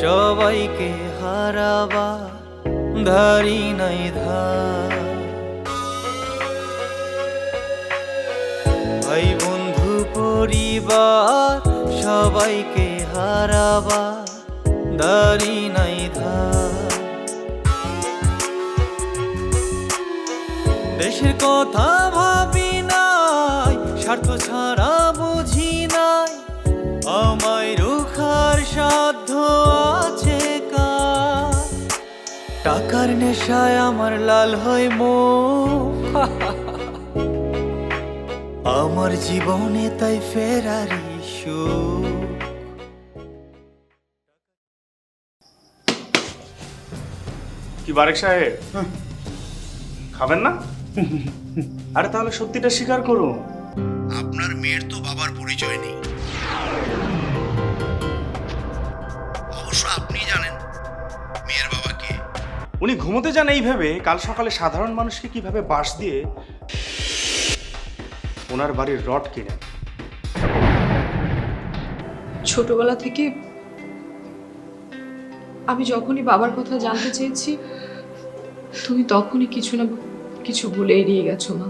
সবাইকে হারাবা, ধারি নাই ধার। ভাই বন্ধু, পরিবার, সবাইকে হারাবা দারি নাই ধার। দেশের কথা ভাবি নেশায় আমার লাল হয় মো আমার জীবনে তাই ফেরারি সুখ কি বারেক সাহেব? খাবেন না? আরে তাহলে সত্যিটা স্বীকার করুন। আপনার মেয়ের তো বাবার পরিচয় নেই। উনি ঘুমোতে যান এই ভেবে কাল সকালে সাধারণ মানুষকে কীভাবে বাস দিয়ে ওনার বাড়ির রড কিনে ছোটবেলা থেকে আমি যখনই বাবার কথা জানতে চেয়েছি তুমি তখনই কিছু না কিছু বলে এড়িয়ে গেছো মা।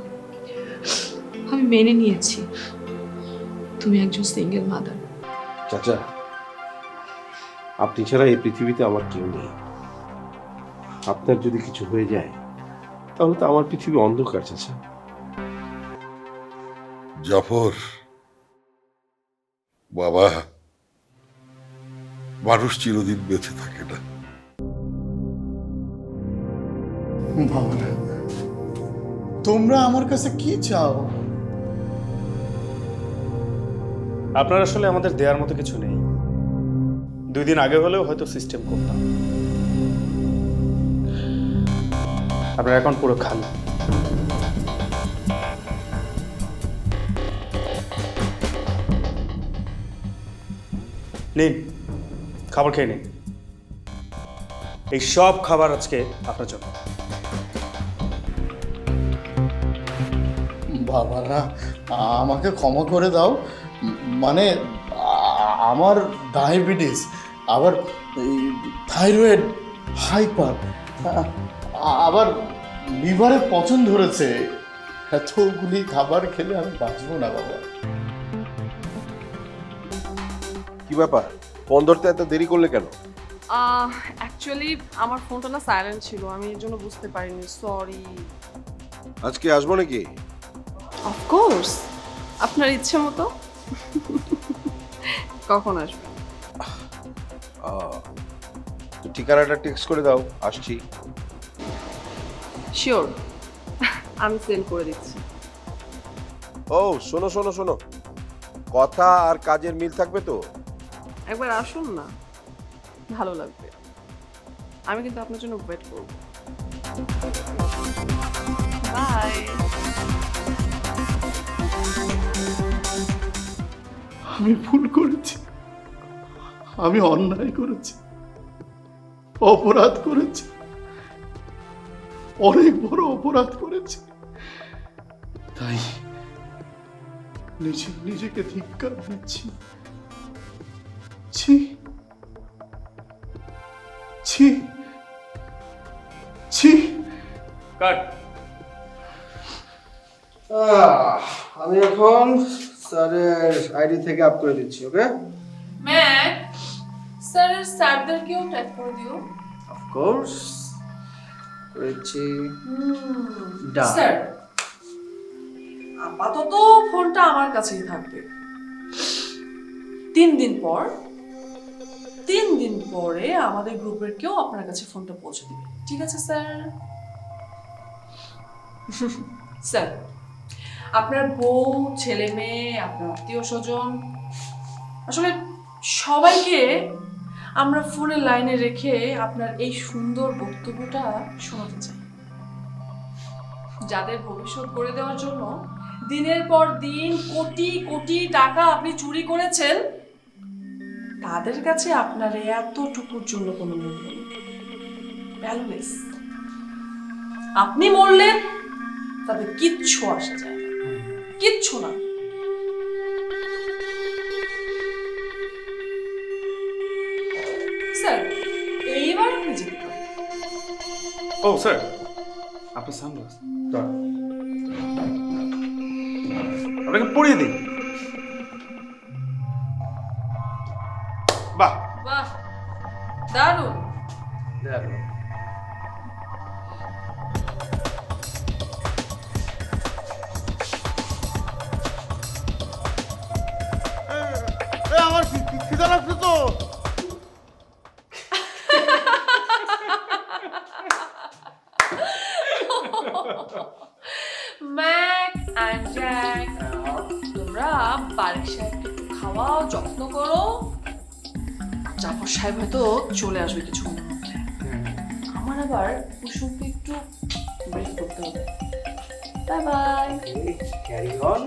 আমি মেনে নিয়েছি তুমি একজন সিঙ্গেল মাদার চাচা আপনি ছাড়া এই পৃথিবীতে আমার কেউ নেই। আপনার যদি কিছু হয়ে যায় তাহলে তো আমার পৃথিবী অন্ধকার চাচা। জাফর বাবা মানুষ চিরদিন বেঁচে থাকে না। তোমরা আমার কাছে কি চাও? আপনার আসলে আমাদের দেওয়ার মতো কিছু নেই। দুই দিন আগে হলেও হয়তো সিস্টেম করতাম। আপনার অ্যাকাউন্ট পুরো খালি। নিন, খাবার খেয়ে নিন। এই সব খাবার আজকে আপনার জন্য। বাবারা, আমাকে ক্ষমা করে দাও। মানে আমার ডায়াবেটিস আবার থাইরয়েড হাইপার আবার লিভারে পচন ধরেছে। এতগুলি খাবার খেলে আমি বাঁচবো না বাবা। কি ব্যাপার? ফোন ধরতে এত দেরি করলে কেন? অ্যাকচুয়ালি আমার ফোনটা না সাইলেন্ট ছিল আমি এর জন্য বুঝতে পারিনি সরি আজকে আসব নাকি? অফকোর্স আপনার ইচ্ছে মতো। কখন তো ঠিকানাটা টেক্সট করে দাও আসছি। শিওর আমি সেল করে দিচ্ছি। ও শোনো শোনো শোনো। কথা আর কাজের মিল থাকবে তো? একবার আসুন না। ভালো লাগবে। আমি কিন্তু আপনার জন্য ওয়েট করব। বাই আমি ভুল করেছি। আমি অন্যায় করেছি। অপরাধ করেছি। অনেক বড় অপরাধ করেছি। তাই নিজে নিজেকে ধিক্কার দিচ্ছি। ছি। ছি। ছি। কাট। আহ, আমি এখন স্যারের আইডি থেকে আপ করে দিচ্ছি ওকে? স্যারের স্যারদেরকেও ট্যাগ করে দিও। Of course Done. স্যার আপাতত ফোনটা আমার কাছেই থাকবে। তিন দিন পর তিন দিন পরে আমাদের গ্রুপের কেউ আপনার কাছে ফোনটা পৌঁছে দিবে। ঠিক আছে স্যার? স্যার আপনার বউ ছেলে মেয়ে আপনার আত্মীয় স্বজন আসলে সবাইকে আমরা ফোনের লাইনে রেখে আপনার এই সুন্দর বক্তব্যটা শোনাতে চাই। যাদের ভবিষ্যৎ করে দেওয়ার জন্য দিনের পর দিন কোটি কোটি টাকা আপনি চুরি করেছেন, তাদের কাছে আপনার এতটুকুর জন্য কোনো মূল্য নেই। ভ্যালুলেস আপনি মরলেন, তাদের কিচ্ছু আসে যায় কিচ্ছু না। ও স্যার আপনার সানগ্লাস আপনাকে পরিয়ে দিই। বাহ। বাহ দারুণ। আমার খিদা লাগছে তো? সাহেব হয়তো চলে আসবে কিছুক্ষণের মধ্যে। আমার আবার কুসুমকে একটু ব্রেক করতে হবে। বাই বাই ক্যারি অন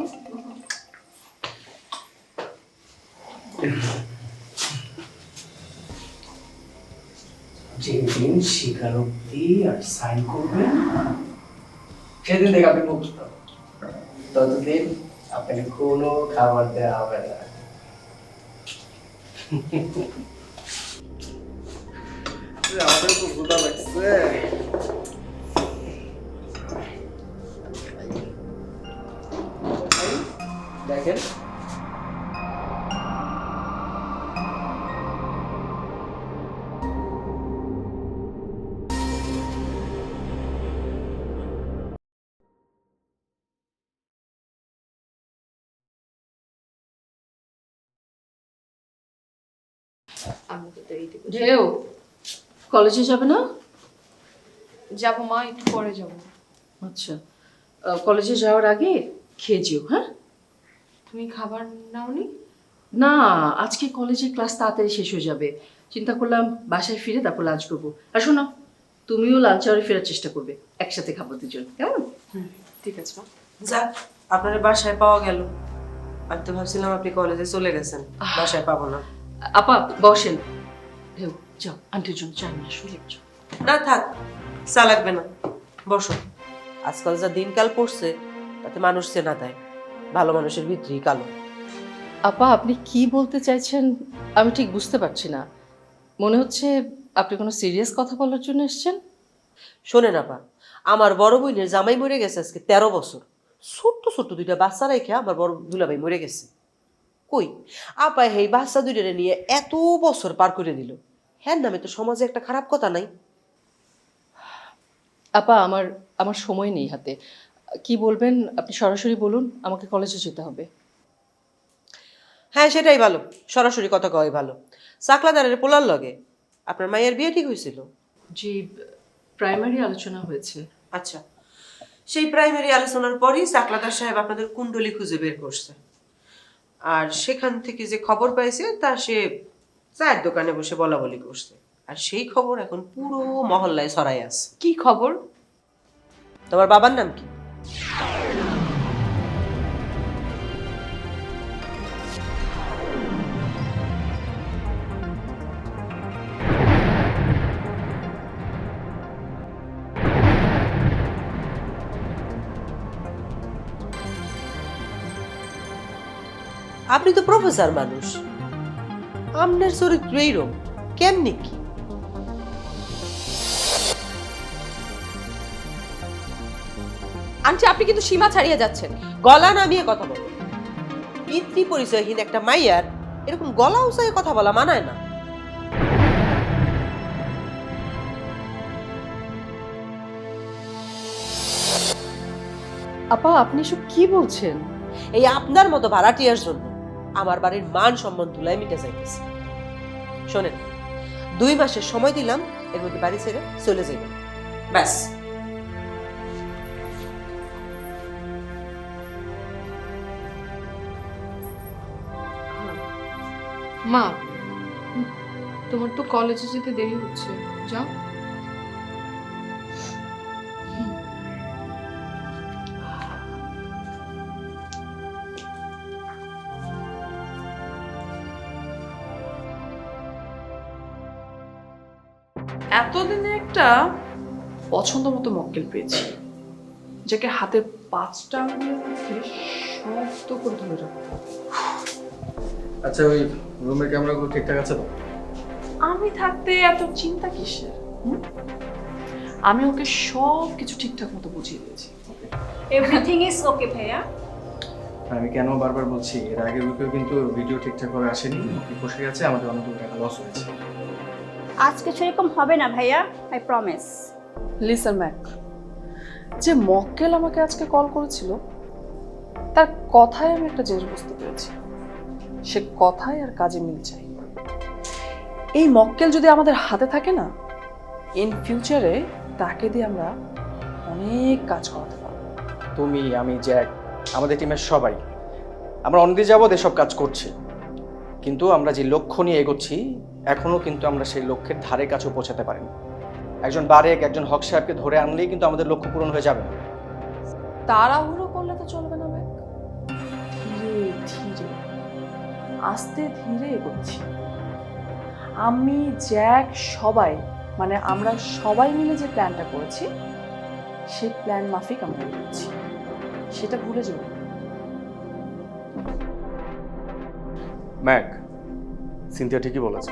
যেদিন স্বীকারোক্তি আর সাইন করবেন সেদিন থেকে আপনি মুক্ত ততদিন আপনাকে কোনো খাবার দেওয়া হবে না। আমাদের তো ক্ষুধা লাগছে দেখেন আমি তো দেরিতে করছি। ঢেউ কলেজে যাবে না? যাব মা একটু পরে যাব। আচ্ছা। কলেজে যাওয়ার আগে খেয়ে যেও হ্যাঁ? তুমি খাবার নাওনি? না আজকে কলেজের ক্লাস তাড়াতাড়ি শেষ হয়ে যাবে। চিন্তা করলাম বাসায় ফিরে তারপর লাঞ্চ করব। আর শোনো তুমিও লাঞ্চ আওয়ারে ফেরার চেষ্টা করবে একসাথে খাব দুজন কেমন? ঠিক আছে মা। যাক আপনার বাসায় পাওয়া গেল। আমি তো ভাবছিলাম আপনি কলেজে চলে গেছেন। বাসায় পাবো না। আপা বসেন। ঢেউ। যাও আন্টির জন্য চাই না শুয়ে যাও। না থাক চা লাগবে না। বসো। আজকাল যা দিনকাল পড়ছে তাতে মানুষ চেনা দেয়। ভালো মানুষের ভিতরেই কালো। আপা আপনি কি বলতে চাইছেন আমি ঠিক বুঝতে পারছি না। মনে হচ্ছে আপনি কোনো সিরিয়াস কথা বলার জন্য এসেছেন। শোনেন আপা আমার বড় বোনের জামাই মরে গেছে আজকে তেরো বছর। ছোট্ট ছোট্ট দুইটা বাচ্চা রেখে আমার বড় দুলাভাই মরে গেছে। কই? আপা এই বাচ্চা দুইটারে নিয়ে এত বছর পার করে দিল। হ্যাঁ নামে তো সমাজে একটা খারাপ কথা নাই। আপা আমার আমার সময় নেই হাতে। কি বলবেন? আপনি সরাসরি বলুন আমাকে কলেজে যেতে হবে। হ্যাঁ সেটাই ভালো। সরাসরি কথা কয় ভালো। চাকলাদারের পোলার লগে আপনার মায়ের বিয়ে ঠিক হয়েছিল? জি প্রাইমারি আলোচনা হয়েছে। আচ্ছা। সেই প্রাইমারি আলোচনার পরই চাকলাদার সাহেব আপনাদের কুণ্ডলি খুঁজে বের করছে। আর সেখান থেকে যে খবর পাইছে তা সে চায়ের দোকানে বসে বলা বলি করছে। আর সেই খবর এখন পুরো মহল্লায় ছড়াই আছে। কি খবর? তোমার বাবার নাম কি? আপনি তো প্রফেসর মানুষ। আপনার চরিত্র এইরকম কেমনি কি? আন্টি আপনি কিন্তু সীমা ছাড়িয়ে যাচ্ছেন। গলা নামিয়ে কথা বলো পিতৃ পরিচয়হীন একটা মাইয়ার এরকম গলা উঁচায়ে কথা বলা মানায় না। আপা আপনি সব কি বলছেন? এই আপনার মতো ভাড়াটিয়ার জন্য আমার বাড়ির মান সম্মান ধুলাই মিটে যাইতেছে। শোনেন, দুই মাসের সময় দিলাম এর মধ্যে বাড়ি ছেড়ে চলে যাবেন ব্যাস। মা, তোমার তো কলেজে যেতে দেরি হচ্ছে। যাও। এতদিনে একটা পছন্দ মতো মক্কেল পেয়েছি যাকে হাতে পাঁচটা আঙুলের মধ্যে শক্ত করে ধরে রাখব আচ্ছা ওই রুমের ক্যামেরাগুলো ঠিকঠাক আছে তো? আমি থাকতে এত চিন্তা কিসের? আমি ওকে সব কিছু ঠিকঠাক মতো বুঝিয়ে দিয়েছি। এভরিথিং ইজ ওকে ভাইয়া? আমি কেন বারবার বলছি এর আগের উইকেও কিন্তু ভিডিও ঠিকঠাকভাবে আসেনি বসে গেছে আমাদের অনেকগুলো টাকা লস হয়েছে। আজকে সেরকম হবে না ভাইয়া আই প্রমিস লিসন ম্যাক যে মক্কেল আমাকে আজকে কল করেছিল তার কথায় আমি একটা জিনিস বুঝতে পেরেছি। সে কথায় আর কাজে মিল চাই। এই মক্কেল যদি আমাদের হাতে থাকে না ইন ফিউচারে তাকে দিয়ে আমরা অনেক কাজ করাতে পারব। তুমি আমি জ্যাক আমাদের টিমের সবাই আমরা অনেকদিন যাবৎ এসব কাজ করছি। কিন্তু আমরা যে লক্ষ্য নিয়ে এগোচ্ছি, এখনও কিন্তু আমরা সেই লক্ষ্যের ধারে কাছেও পৌঁছাতে পারিনি। একজন বারেক, একজন হক সাহেবকে ধরে আনলেই কিন্তু আমাদের লক্ষ্য পূরণ হয়ে যাবে। তাড়াহুড়ো করলে তো চলবে না ম্যাক ধীরে ধীরে, আস্তে ধীরে এগোচ্ছি। আমি, জ্যাক, সবাই মানে আমরা সবাই মিলে যে প্ল্যানটা করেছি, সেই প্ল্যান মাফিক আমরা এগোচ্ছি সেটা ভুলে যাব ম্যাক সিনথিয়া ঠিকই বলেছে।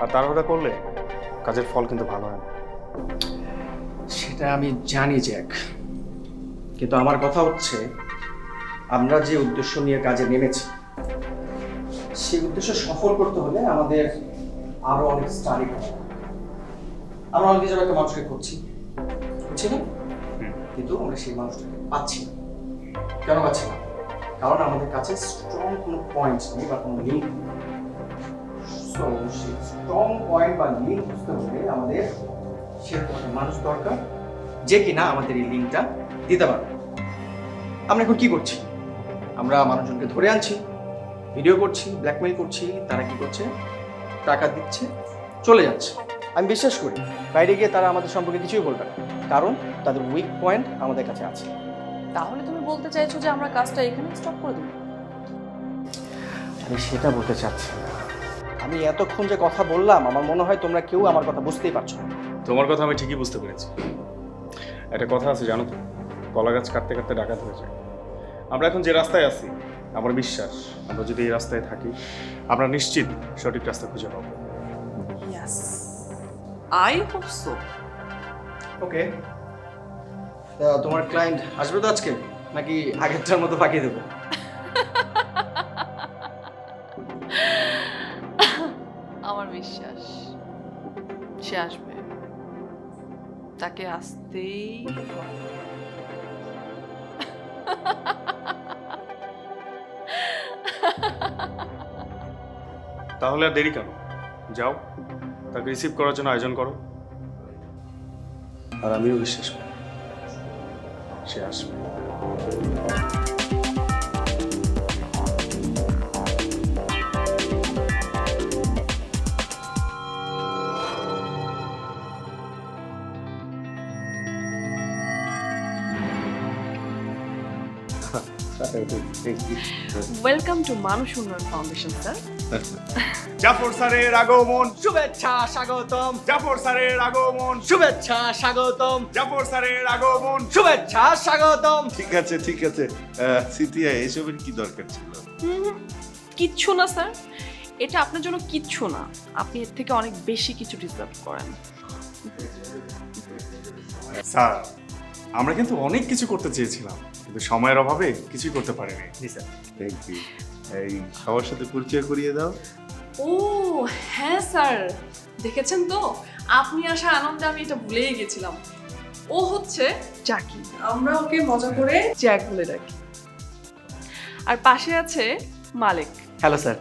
আর তাড়াহুড়া করলে কাজের ফল কিন্তু ভালো হয় না। সেটা আমি জানি জ্যাক। কিন্তু আমার কথা হচ্ছে আমরা যে উদ্দেশ্য নিয়ে কাজে নেমেছি সেই উদ্দেশ্য সফল করতে হলে আমাদের আরও অনেক স্টাডি করতে। আমরা অনেক যাবে একটা মানুষকে খুঁজছি খুঁজছি না? কিন্তু আমরা সেই মানুষটাকে পাচ্ছি না। কেন পাচ্ছি না? কারণ আমাদের কাছে স্ট্রং কোনো পয়েন্ট নেই বা কোনো লিঙ্ক সো সেই স্ট্রং পয়েন্ট বা লিঙ্ক বুঝতে হলে আমাদের সেরকম মানুষ দরকার, যে কিনা আমাদের এই লিঙ্কটা দিতে পারবে। আমরা এখন কি করছি? আমরা মানুষজনকে ধরে আনছি ভিডিও করছি ব্ল্যাকমেল করছি, তারা কি করছে? টাকা দিচ্ছে, চলে যাচ্ছে। আমি বিশ্বাস করি, বাইরে গিয়ে তারা আমাদের সম্পর্কে কিছুই বলবে না, কারণ তাদের উইক পয়েন্ট আমাদের কাছে আছে। তাহলে তুমি বলতে চাইছো যে আমরা কাজটা এখানে স্টপ করে দেবো? আমি সেটা বলতে চাচ্ছি না। আমি এতক্ষণ যে কথা বললাম আমার মনে হয় তোমরা কেউ আমার কথা বুঝতেই পারছ না। তোমার কথা আমি ঠিকই বুঝতে পেরেছি। একটা কথা আছে জানো তো কলা গাছ কাটতে কাটতে ডাকাত হয়ে যায়। আমরা এখন যে রাস্তায় আছি আমার বিশ্বাস আমরা যদি এই রাস্তায় থাকি আমরা নিশ্চিত সঠিক রাস্তা খুঁজে পাবো। Yes I hope so okay তোমার ক্লায়েন্ট আসবে তো আজকে? নাকি আগেরটার মতো পাঠিয়ে দেবো? আমার বিশ্বাস সে আসবে। তাকে আসতেই তাহলে আর দেরি কেন? যাও তাকে রিসিভ করার জন্য আয়োজন করো। আর আমিও বিশ্বাস করি। she. Welcome to Manush Foundation, sir. Zafar স্যারের আগমন। শুভেচ্ছা স্বাগতম। জাফর স্যারের আগমন। শুভেচ্ছা স্বাগতম। জাফর স্যারের আগমন। শুভেচ্ছা স্বাগতম। ঠিক আছে ঠিক আছে। সিথিয়া এসবের কি দরকার ছিল? কিচ্ছু না স্যার। এটা আপনার জন্য কিচ্ছু না। আপনি এর থেকে অনেক বেশি কিছু ডিজার্ভ করেন। স্যার আমরা কিন্তু অনেক কিছু করতে চেয়েছিলাম কিন্তু সময়ের অভাবে কিছুই করতে পারিনি। থ্যাংক ইউ এই সবার সাথে পরিচয় করিয়ে দাও। ও হ্যাঁ স্যার। দেখেছেন তো? আপনি আসা আনন্দে আমি এটা ভুলেই গেছিলাম। ও হচ্ছে জাকি আমরা ওকে মজা করে জ্যাক বলে ডাকি। আর পাশে আছে মালিক। হ্যালো স্যার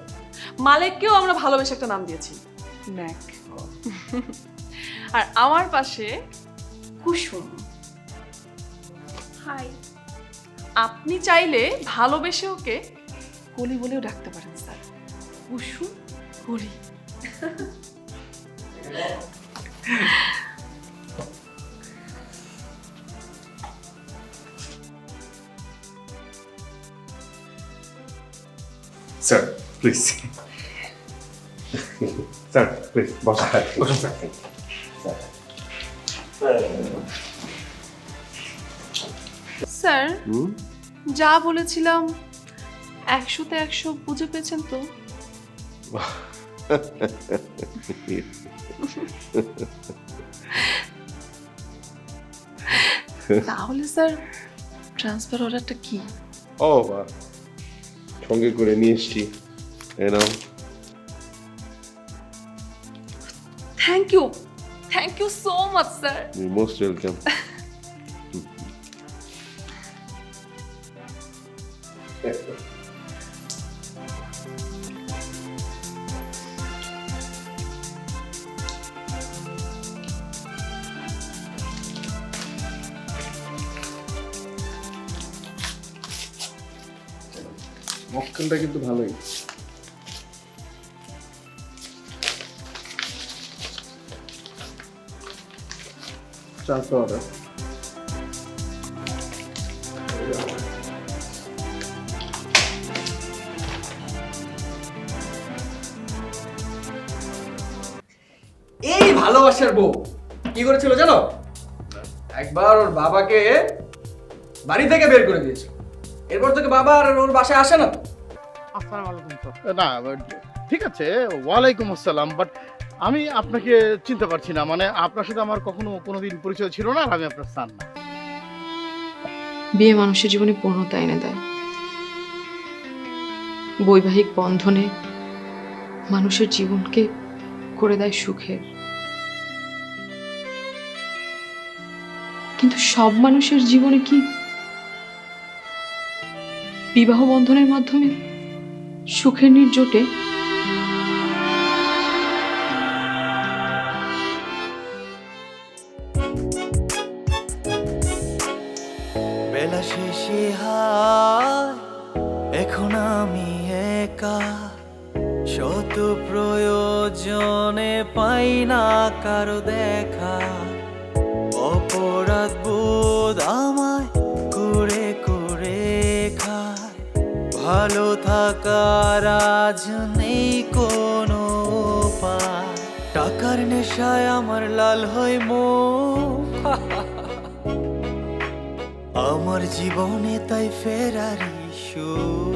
মালিককেও আমরা ভালোবেসে একটা নাম দিয়েছি। ম্যাক। আর আমার পাশে কুসুম। হাই আপনি চাইলে ভালোবেসে ওকে কলি বলেও ডাকতে পারেন স্যার। কুসুম কলি স্যার প্লিজ স্যার প্লিজ বসুন। বসুন স্যার। স্যার যা বলেছিলাম একশোতে একশো বুঝে পেয়েছেন তো? তাহলে স্যার ট্রান্সফার অর্ডারটা কি? ও বা। সঙ্গে করে নিয়ে এসছি। নাও। Thank you thank you so much sir most welcome মক্কেলটা কিন্তু ভালোই। এই ভালোবাসার বউ, কি করেছিল জানো? একবার ওর বাবাকে বাড়ি থেকে বের করে দিয়েছে এরপর থেকে বাবা আর ওর বাসায় আসে না না ঠিক আছে ওয়ালাইকুম আসসালাম বাট আমি আপনাকে চিনতে পারছি না মানে আপনার সাথে আমার কখনো কোনোদিন পরিচয় ছিল না আর আমি আপনার স্থান না। বিয়ে মানুষের জীবনে পূর্ণতা এনে দেয়। বৈবাহিক বন্ধনে মানুষের জীবনকে করে দেয় সুখের কিন্তু সব মানুষের জীবনে কি বিবাহ বন্ধনের মাধ্যমে সুখের নির্জোটে। বেলা শেষে এখন আমি একা। শত প্রয়োজনে পাই না কারও দেখা। অপরাধ বোধ আমায় ভালো থাকার আজ নেই কোনো টাকার নেশায় আমার লাল হয় মো আমার জীবনে তাই ফেরারি সুর